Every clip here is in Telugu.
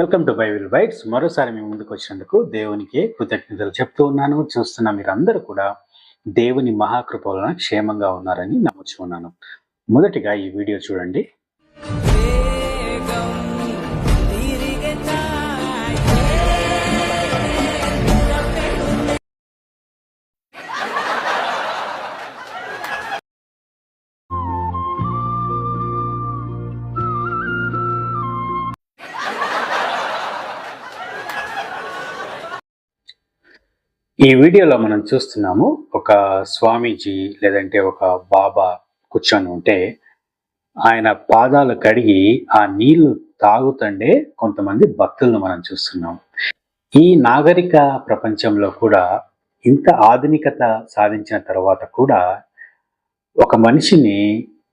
Welcome to Bible bytes. మరోసారి మీ ముందుకు వచ్చినందుకు దేవునికి కృతజ్ఞతలు చెప్తూ ఉన్నాను. చూస్తున్న మీరందరూ కూడా దేవుని మహాకృప వలన క్షేమంగా ఉన్నారని నమ్ముచున్నాను. మొదటిగా ఈ వీడియో చూడండి. ఈ వీడియోలో మనం చూస్తున్నాము ఒక స్వామీజీ లేదంటే ఒక బాబా కూర్చొని ఉంటే ఆయన పాదాలు కడిగి ఆ నీళ్ళు తాగుతుండే కొంతమంది భక్తులను మనం చూస్తున్నాం. ఈ నాగరిక ప్రపంచంలో కూడా ఇంత ఆధునికత సాధించిన తర్వాత కూడా ఒక మనిషిని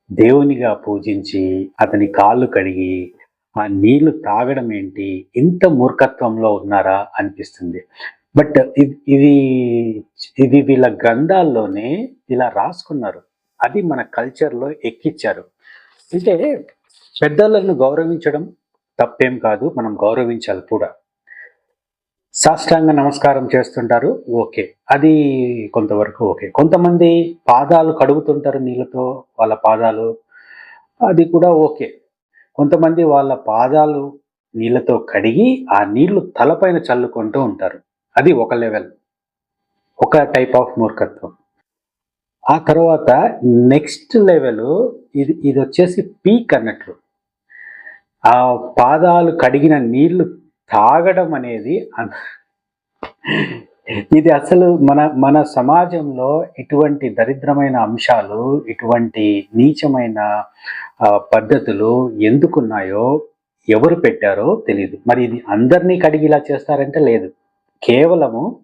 దేవునిగా పూజించి అతని కాళ్ళు కడిగి ఆ నీళ్ళు తాగడం ఏంటి? ఇంత మూర్ఖత్వంలో ఉన్నారా అనిపిస్తుంది. బట్ ఇది ఇది ఇది వీళ్ళ గ్రంథాల్లోనే ఇలా రాసుకున్నారు. అది మన కల్చర్లో ఎక్కిచ్చారు. అంటే పెద్దలను గౌరవించడం తప్పేం కాదు మనం గౌరవించాలి కూడా. సాష్టాంగ నమస్కారం చేస్తుంటారు ఓకే. అది కొంతవరకు ఓకే. కొంతమంది పాదాలు కడుగుతుంటారు నీళ్ళతో వాళ్ళ పాదాలు అది కూడా ఓకే. కొంతమంది వాళ్ళ పాదాలు నీళ్ళతో కడిగి ఆ నీళ్ళు తలపైన చల్లుకుంటూ ఉంటారు. అది ఒక లెవెల్ ఒక టైప్ ఆఫ్ మూర్ఖత్వం. ఆ తర్వాత నెక్స్ట్ లెవెల్ ఇది ఇది వచ్చేసి పీక్ అన్నట్లు. ఆ పాదాలు కడిగిన నీళ్ళు తాగడం అనేది ఇది అసలు మన మన సమాజంలో ఇటువంటి దరిద్రమైన అంశాలు ఇటువంటి నీచమైన పద్ధతులు ఎందుకున్నాయో ఎవరు పెట్టారో తెలియదు మరి ఇది అందరినీ కడిగి ఇలా చేస్తారంటే లేదు. కేవలము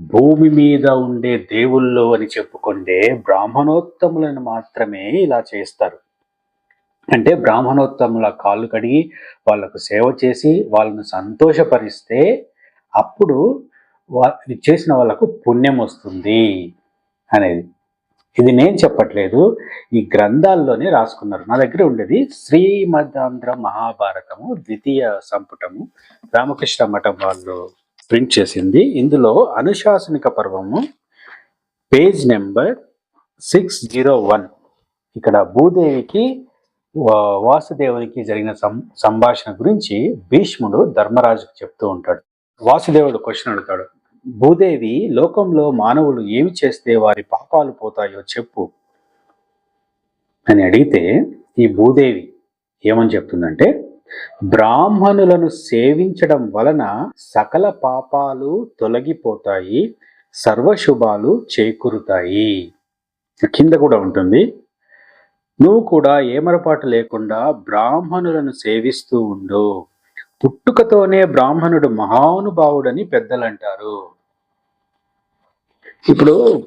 భూమి మీద ఉండే దేవుళ్ళు అని చెప్పుకుంటే బ్రాహ్మణోత్తములను మాత్రమే ఇలా చేస్తారు. అంటే బ్రాహ్మణోత్తముల కాళ్ళు కడిగి వాళ్ళకు సేవ చేసి వాళ్ళను సంతోషపరిస్తే అప్పుడు వా- చేసిన వాళ్ళకు పుణ్యం వస్తుంది అనేది. ఇది నేను చెప్పట్లేదు. ఈ గ్రంథాల్లోనే రాసుకున్నారు. నా దగ్గర ఉండేది శ్రీమదాంధ్ర మహాభారతము ద్వితీయ సంపుటము రామకృష్ణ మఠం వాళ్ళు ప్రింట్ చేసింది. ఇందులో అనుశాసనిక Parvamu page number six zero one. ఇక్కడ భూదేవికి వా- వాసుదేవునికి జరిగిన సం సంభాషణ గురించి భీష్ముడు ధర్మరాజుకు చెప్తూ ఉంటాడు. వాసుదేవుడు క్వశ్చన్ అడుగుతాడు భూదేవి లోకంలో మానవులు ఏమి చేస్తే వారి పాపాలు పోతాయో చెప్పు అని అడిగితే ఈ భూదేవి ఏమని చెప్తుందంటే బ్రాహ్మణులను సేవించడం వలన సకల పాపాలు తొలగిపోతాయి సర్వశుభాలు చేకూరుతాయి. కింద కూడా ఉంటుంది. నువ్వు కూడా ఏమరపాటు లేకుండా బ్రాహ్మణులను సేవిస్తూ ఉండు. పుట్టుకతోనే బ్రాహ్మణుడు మహానుభావుడని పెద్దలు అంటారు ఇప్పుడు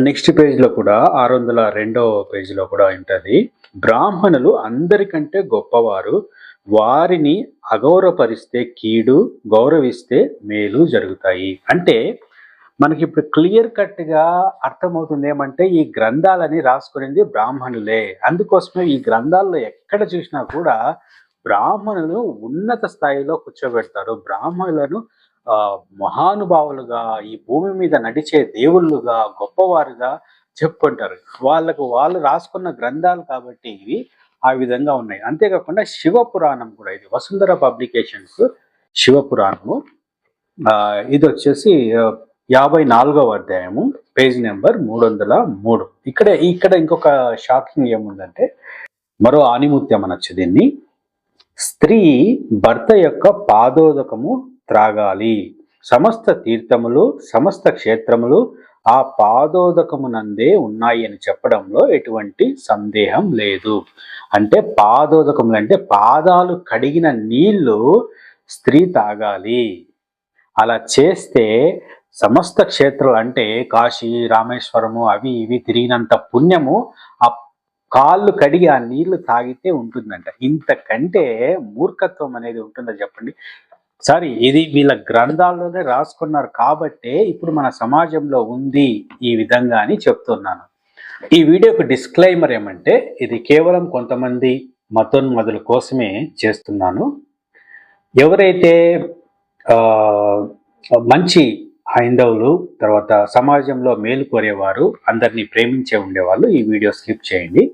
నెక్స్ట్ పేజ్లో కూడా ఆరు వందల రెండవ పేజ్లో కూడా ఉంటుంది. బ్రాహ్మణులు అందరికంటే గొప్పవారు. వారిని అగౌరవపరిస్తే కీడు గౌరవిస్తే మేలు జరుగుతాయి. అంటే మనకి ఇప్పుడు క్లియర్ కట్గా అర్థమవుతుంది ఏమంటే ఈ గ్రంథాలని రాసుకునేది బ్రాహ్మణులే. అందుకోసమే ఈ గ్రంథాల్లో ఎక్కడ చూసినా కూడా బ్రాహ్మణులు ఉన్నత స్థాయిలో కూర్చోబెడతారు. బ్రాహ్మణులను మహానుభావులుగా ఈ భూమి మీద నడిచే దేవుళ్ళుగా గొప్పవారుగా చెప్పుకుంటారు. వాళ్ళకు వాళ్ళు రాసుకున్న గ్రంథాలు కాబట్టి ఇవి ఆ విధంగా ఉన్నాయి. అంతేకాకుండా శివ పురాణం కూడా ఇది. వసుంధర పబ్లికేషన్స్ శివపురాణము ఇది వచ్చేసి యాభై నాలుగవ అధ్యాయము పేజ్ నెంబర్ మూడు వందల మూడు. ఇక్కడ ఇక్కడ ఇంకొక షాకింగ్ ఏముందంటే మరో ఆనిముత్యం అనొచ్చు దీన్ని. స్త్రీ భర్త యొక్క పాదోదకము త్రాగాలి. సమస్త తీర్థములు సమస్త క్షేత్రములు ఆ పాదోదకమునందే ఉన్నాయి అని చెప్పడంలో ఎటువంటి సందేహం లేదు. అంటే పాదోదకములు అంటే పాదాలు కడిగిన నీళ్ళు స్త్రీ తాగాలి. అలా చేస్తే సమస్త క్షేత్రాలు అంటే కాశీ రామేశ్వరము అవి ఇవి తిరిగినంత పుణ్యము ఆ కాళ్ళు కడిగి ఆ నీళ్ళు తాగితే ఉంటుందంట. ఇంతకంటే మూర్ఖత్వం అనేది ఉంటుందా చెప్పండి. సారీ ఇది వీళ్ళ గ్రంథాల్లోనే రాసుకున్నారు కాబట్టే ఇప్పుడు మన సమాజంలో ఉంది ఈ విధంగా అని చెప్తున్నాను. ఈ వీడియోకు డిస్క్లైమర్ ఏమంటే ఇది కేవలం కొంతమంది మతోన్మదుల కోసమే చేస్తున్నాను. ఎవరైతే మంచి హైందవులు తర్వాత సమాజంలో మేలు కోరేవారు అందరినీ ప్రేమించే ఉండేవాళ్ళు ఈ వీడియో స్కిప్ చేయండి.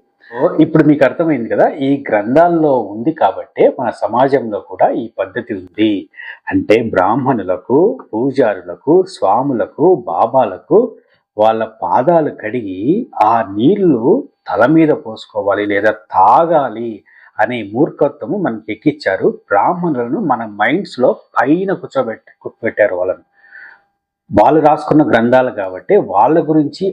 ఇప్పుడు మీకు అర్థమైంది కదా ఈ గ్రంథాల్లో ఉంది కాబట్టే మన సమాజంలో కూడా ఈ పద్ధతి ఉంది. అంటే బ్రాహ్మణులకు పూజారులకు స్వాములకు బాబాలకు వాళ్ళ పాదాలు కడిగి ఆ నీళ్ళు తల మీద పోసుకోవాలి లేదా తాగాలి అనే మూర్ఖత్వము మనకి ఎక్కిచ్చారు. బ్రాహ్మణులను మన మైండ్స్లో పైన కూర్చోబెట్టి కూర్చోబెట్టారు వాళ్ళను. వాళ్ళు రాసుకున్న గ్రంథాలు కాబట్టి వాళ్ళ గురించి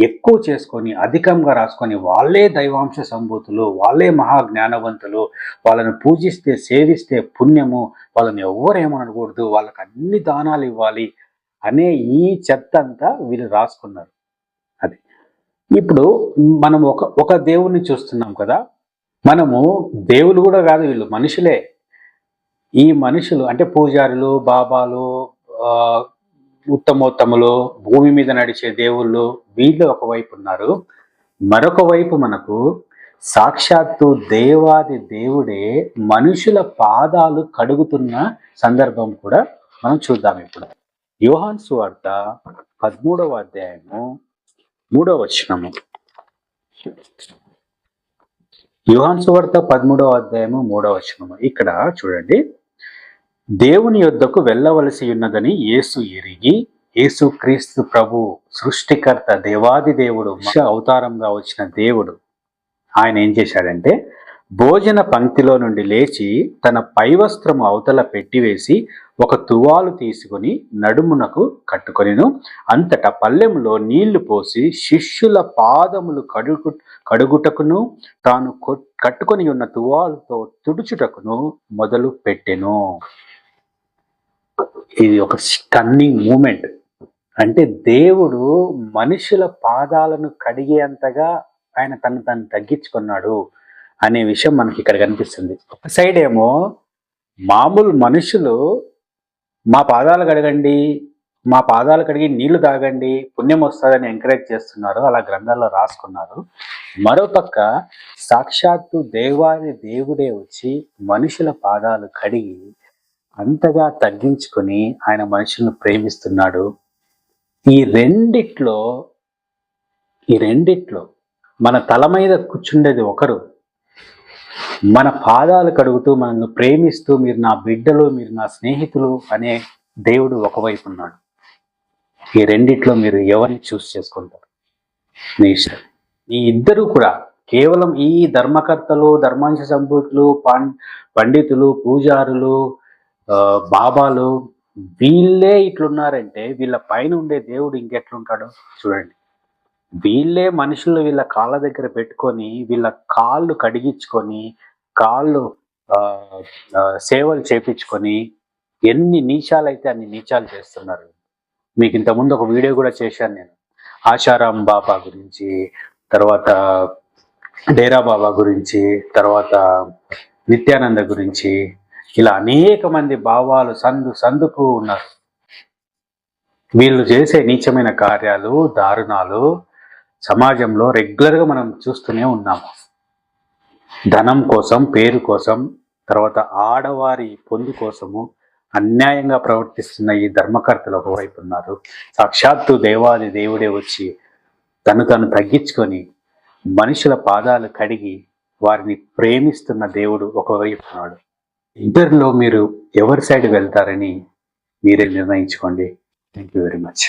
ఎక్కువ చేసుకొని అధికంగా రాసుకొని వాళ్ళే దైవాంశ సంభూతులు వాళ్ళే మహా జ్ఞానవంతులు వాళ్ళని పూజిస్తే సేవిస్తే పుణ్యము వాళ్ళని ఎవ్వరేమనకూడదు వాళ్ళకి అన్ని దానాలు ఇవ్వాలి అనే ఈ చెత్త అంతా వీళ్ళు రాసుకున్నారు. అది. ఇప్పుడు మనం ఒక ఒక దేవుణ్ణి చూస్తున్నాం కదా మనము దేవులు కూడా కాదు వీళ్ళు మనుషులే. ఈ మనుషులు అంటే పూజారులు బాబాలు ఉత్తమోత్తములు భూమి మీద నడిచే దేవుళ్ళు వీళ్ళు ఒకవైపు ఉన్నారు మరొక వైపు మనకు సాక్షాత్తు దేవాది దేవుడే మనుషుల పాదాలు కడుగుతున్న సందర్భం కూడా మనం చూద్దాం ఇప్పుడు. యోహాన్ సువార్త పదమూడవ అధ్యాయము మూడవ వచనము. యోహాన్ సువార్త పదమూడవ అధ్యాయము మూడవ వచనము. ఇక్కడ చూడండి. దేవుని యొద్దకు వెళ్ళవలసి ఉన్నదని యేసు ఎరిగి యేసుక్రీస్తు ప్రభు సృష్టికర్త దేవాది దేవుడు మనిషి అవతారంగా వచ్చిన దేవుడు ఆయన ఏం చేశాడంటే భోజన పంక్తిలో నుండి లేచి తన పైవస్త్రము అవతల పెట్టివేసి ఒక తువాలు తీసుకొని నడుమునకు కట్టుకొనిను. అంతటా పల్లెములో నీళ్ళు పోసి శిష్యుల పాదములు కడుగు కడుగుటకును తాను కట్టుకొని ఉన్న తువాలుతో తుడుచుటకును మొదలు పెట్టెను ఇది ఒక స్టన్నింగ్ మూమెంట్ అంటే దేవుడు మనుషుల పాదాలను కడిగేంతగా ఆయన తను తను తగ్గించుకున్నాడు అనే విషయం మనకి ఇక్కడ కనిపిస్తుంది. ఒక సైడ్ ఏమో మామూలు మనుషులు మా పాదాలు కడగండి మా పాదాలు కడిగి నీళ్ళు తాగండి పుణ్యం వస్తుందని ఎంకరేజ్ చేస్తున్నారు అలా గ్రంథాల్లో రాసుకున్నారు. మరోపక్క సాక్షాత్తు దేవాది దేవుడే వచ్చి మనుషుల పాదాలు కడిగి అంతగా తగ్గించుకొని ఆయన మనుషులను ప్రేమిస్తున్నాడు. ఈ రెండిట్లో ఈ రెండిట్లో మన తల మీద కూర్చుండేది ఒకరు. మన పాదాలు కడుగుతూ మనల్ని ప్రేమిస్తూ మీరు నా బిడ్డలు మీరు నా స్నేహితులు అనే దేవుడు ఒకవైపు ఉన్నాడు. ఈ రెండిట్లో మీరు ఎవరిని చూస్ చేసుకుంటారు? మీ ఇష్టం. ఈ ఇద్దరు కూడా కేవలం ఈ ధర్మకర్తలు ధర్మాంశ సంభూతులు పండితులు పూజారులు బాబాలు వీళ్ళే ఇట్లున్నారంటే వీళ్ళ పైన ఉండే దేవుడు ఇంకెట్లుంటాడు చూడండి. వీళ్ళే మనుషులు వీళ్ళ కాళ్ళ దగ్గర పెట్టుకొని వీళ్ళ కాళ్ళు కడిగించుకొని కాళ్ళు ఆ, సేవలు చేపించుకొని ఎన్ని నీచాలు అయితే అన్ని నీచాలు చేస్తున్నారు. మీకు ఇంతకుముందు ఒక వీడియో కూడా చేశాను నేను. ఆశారాం బాబా గురించి తర్వాత డేరా బాబా గురించి తర్వాత నిత్యానంద గురించి ఇలా అనేక మంది భావాలు సందు సందుకు ఉన్నారు. వీళ్ళు చేసే నీచమైన కార్యాలు దారుణాలు సమాజంలో రెగ్యులర్గా మనం చూస్తూనే ఉన్నాము ధనం కోసం పేరు కోసం తర్వాత ఆడవారి పొందు కోసము అన్యాయంగా ప్రవర్తిస్తున్న ఈ ధర్మకర్తలు ఒకవైపు ఉన్నారు. సాక్షాత్తు దేవాది దేవుడే వచ్చి తను తను తగ్గించుకొని మనుషుల పాదాలు కడిగి వారిని ప్రేమిస్తున్న దేవుడు ఒకవైపు ఉన్నాడు. ఇద్దరిలో మీరు ఎవరి సైడ్ వెళ్తారని మీరే నిర్ణయించుకోండి. Thank you very much